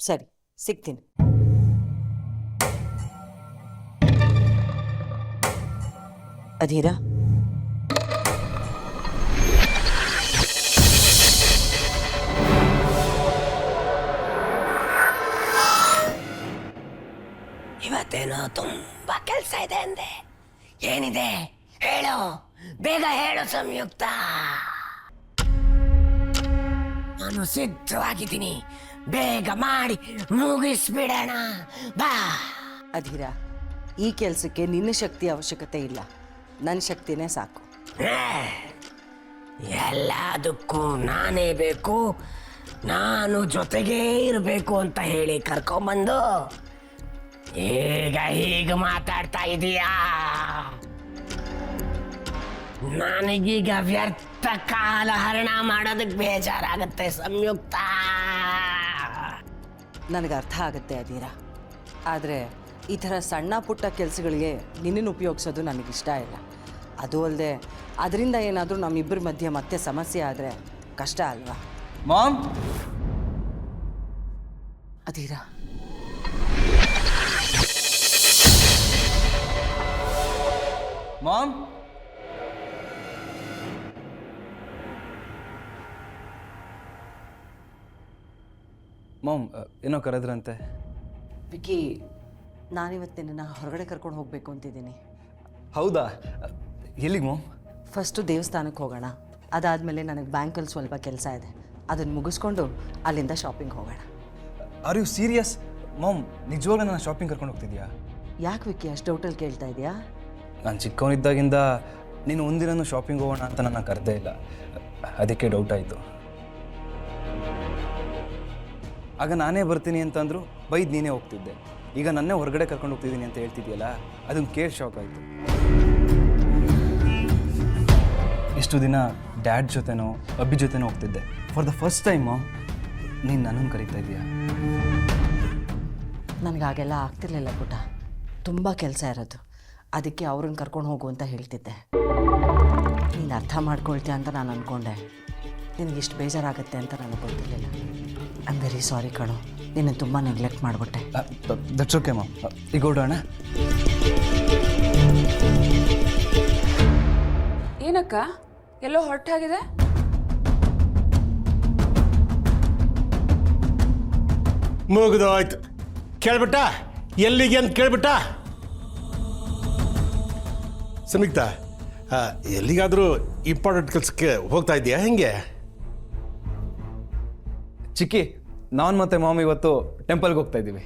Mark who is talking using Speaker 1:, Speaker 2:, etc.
Speaker 1: ಸರಿ ಸಿಗ್ತೀನಿ. ಅಧೀರ?
Speaker 2: ಇವತ್ತೇನೋ ತುಂಬಾ ಕೆಲಸ ಇದೆ ಅಂದೆ. ಏನಿದೆ? ಹೇಳು. ಬೇಗ ಹೇಳು ಸಂಯುಕ್ತ. ನಾನು ಸಿದ್ಧವಾಗಿದ್ದೀನಿ ಬೇಗ ಮಾಡಿ ಮುಗಿಸ್ಬಿಡೋಣ. ಬಾ.
Speaker 1: ಅಧೀರ ಈ ಕೆಲಸಕ್ಕೆ ನಿನ್ನ ಶಕ್ತಿ ಅವಶ್ಯಕತೆ ಇಲ್ಲ. ನನ್ನ ಶಕ್ತಿನೇ ಸಾಕು.
Speaker 2: ಎಲ್ಲದಕ್ಕೂ ನಾನೇ ಬೇಕು. ನಾನು ಜೊತೆಗೇ ಇರಬೇಕು ಅಂತ ಹೇಳಿ ಕರ್ಕೊಂಬಂದು. ಈಗ ಹೀಗೆ ಮಾತಾಡ್ತಾ ಇದೀಯಾ? ನನಗೀಗ ವ್ಯರ್ಥ ಕಾಲ ಹರಣ ಮಾಡೋದಕ್ಕೆ ಬೇಜಾರಾಗತ್ತೆ ಸಂಯುಕ್ತ.
Speaker 1: ನನಗೆ ಅರ್ಥ ಆಗುತ್ತೆ ಅದೀರ ಆದರೆ ಈ ಥರ ಸಣ್ಣ ಪುಟ್ಟ ಕೆಲಸಗಳಿಗೆ ನಿನ್ನನ್ನು ಉಪಯೋಗಿಸೋದು ನನಗಿಷ್ಟ ಇಲ್ಲ. ಅದು ಅಲ್ಲದೆ ಅದರಿಂದ ಏನಾದರೂ ನಮ್ಮಿಬ್ಬರ ಮಧ್ಯೆ ಮತ್ತೆ ಸಮಸ್ಯೆ ಆದರೆ ಕಷ್ಟ ಅಲ್ವಾ?
Speaker 3: ಮಾಮ್?
Speaker 1: ಅದೀರ
Speaker 3: ಮಾಮ್? ಮಾಮ್ ಏನೋ ಕರೆದ್ರಂತೆ.
Speaker 1: ವಿಕಿ ನಾನಿವತ್ತು ನಿನ್ನನ್ನು ಹೊರಗಡೆ ಕರ್ಕೊಂಡು ಹೋಗಬೇಕು ಅಂತಿದ್ದೀನಿ.
Speaker 3: ಹೌದಾ? ಎಲ್ಲಿಗೆ ಮಾಮ್?
Speaker 1: ಫಸ್ಟು ದೇವಸ್ಥಾನಕ್ಕೆ ಹೋಗೋಣ. ಅದಾದಮೇಲೆ ನನಗೆ ಬ್ಯಾಂಕಲ್ಲಿ ಸ್ವಲ್ಪ ಕೆಲಸ ಇದೆ. ಅದನ್ನು ಮುಗಿಸ್ಕೊಂಡು ಅಲ್ಲಿಂದ ಶಾಪಿಂಗ್ ಹೋಗೋಣ.
Speaker 3: Are you serious? ಮಾಮ್ ನಿಜವಾಗ್ಲೂ ನಾನು ಶಾಪಿಂಗ್ ಕರ್ಕೊಂಡು ಹೋಗ್ತಿದ್ಯಾ?
Speaker 1: ಯಾಕೆ ವಿಕ್ಕಿ ಅಷ್ಟು ಡೌಟಲ್ಲಿ ಕೇಳ್ತಾ ಇದೆಯಾ?
Speaker 3: ನಾನು ಚಿಕ್ಕವನಿದ್ದಾಗಿಂದ ನೀನು ಒಂದಿನೂ ಶಾಪಿಂಗ್ ಹೋಗೋಣ ಅಂತ ನನ್ನ ಕರೆದೇ ಇಲ್ಲ. ಅದಕ್ಕೆ ಡೌಟ್ ಆಯಿತು. ಆಗ ನಾನೇ ಬರ್ತೀನಿ ಅಂತಂದ್ರು ಬೈದ್ ನೀನೇ ಹೋಗ್ತಿದ್ದೆ. ಈಗ ನನ್ನೇ ಹೊರಗಡೆ ಕರ್ಕೊಂಡು ಹೋಗ್ತಿದ್ದೀನಿ ಅಂತ ಹೇಳ್ತಿದ್ಯಲ್ಲ ಅದನ್ನು ಕೇಳಿ ಶಾಕ್ ಆಯಿತು. ಇಷ್ಟು ದಿನ ಡ್ಯಾಡ್ ಜೊತೆನೋ, ಅಬ್ಬಿ ಜೊತೆನೋ ಹೋಗ್ತಿದ್ದೆ. ಫಾರ್ ದ ಫಸ್ಟ್ ಟೈಮು ನೀನು ನನ್ನನ್ನು ಕರೀತಾ ಇದೀಯಾ
Speaker 1: ನನಗೆ ಹಾಗೆಲ್ಲ ಆಗ್ತಿರ್ಲಿಲ್ಲ ಪುಟ. ತುಂಬ ಕೆಲಸ ಇರೋದು. ಅದಕ್ಕೆ ಅವ್ರನ್ನ ಕರ್ಕೊಂಡು ಹೋಗು ಅಂತ ಹೇಳ್ತಿದ್ದೆ. ನೀನು ಅರ್ಥ ಮಾಡ್ಕೊಳ್ತೀಯ ಅಂತ ನಾನು ಅಂದ್ಕೊಂಡೆ ನಿನಗೆ ಇಷ್ಟು ಬೇಜಾರಾಗುತ್ತೆ ಅಂತ ನನಗೆ ಗೊತ್ತಿರಲಿಲ್ಲ. ಐ ಆಮ್ ವೆರಿ ಸಾರಿ ಕಣೋ. ನಿನ್ನ ತುಂಬ ನೆಗ್ಲೆಕ್ಟ್ ಮಾಡಿಬಿಟ್ಟೆ.
Speaker 3: ದಟ್ಸ್ ಓಕೆ ಮ್ಯಾಮ್ ಈಗ ಓಡೋಣ
Speaker 4: ಏನಕ್ಕ? ಎಲ್ಲೋ ಹೊರಟಾಗಿದೆ?
Speaker 5: ಮುಗಿದೋಯ್ತು. ಕೇಳ್ಬಿಟ್ಟ? ಎಲ್ಲಿಗೆ ಅಂತ ಕೇಳ್ಬಿಟ್ಟ? ಸಂಯುಕ್ತ ಆ, ಎಲ್ಲಿಗಾದರೂ ಇಂಪಾರ್ಟೆಂಟ್ ಕೆಲಸಕ್ಕೆ ಹೋಗ್ತಾ ಇದೆಯಾ? ಹೆಂಗೆ?
Speaker 3: ಚಿಕ್ಕಿ ನಾನು ಮತ್ತೆ ಮಾಮ್ ಇವತ್ತು ಟೆಂಪಲ್ಗೆ ಹೋಗ್ತಾ ಇದ್ದೀವಿ.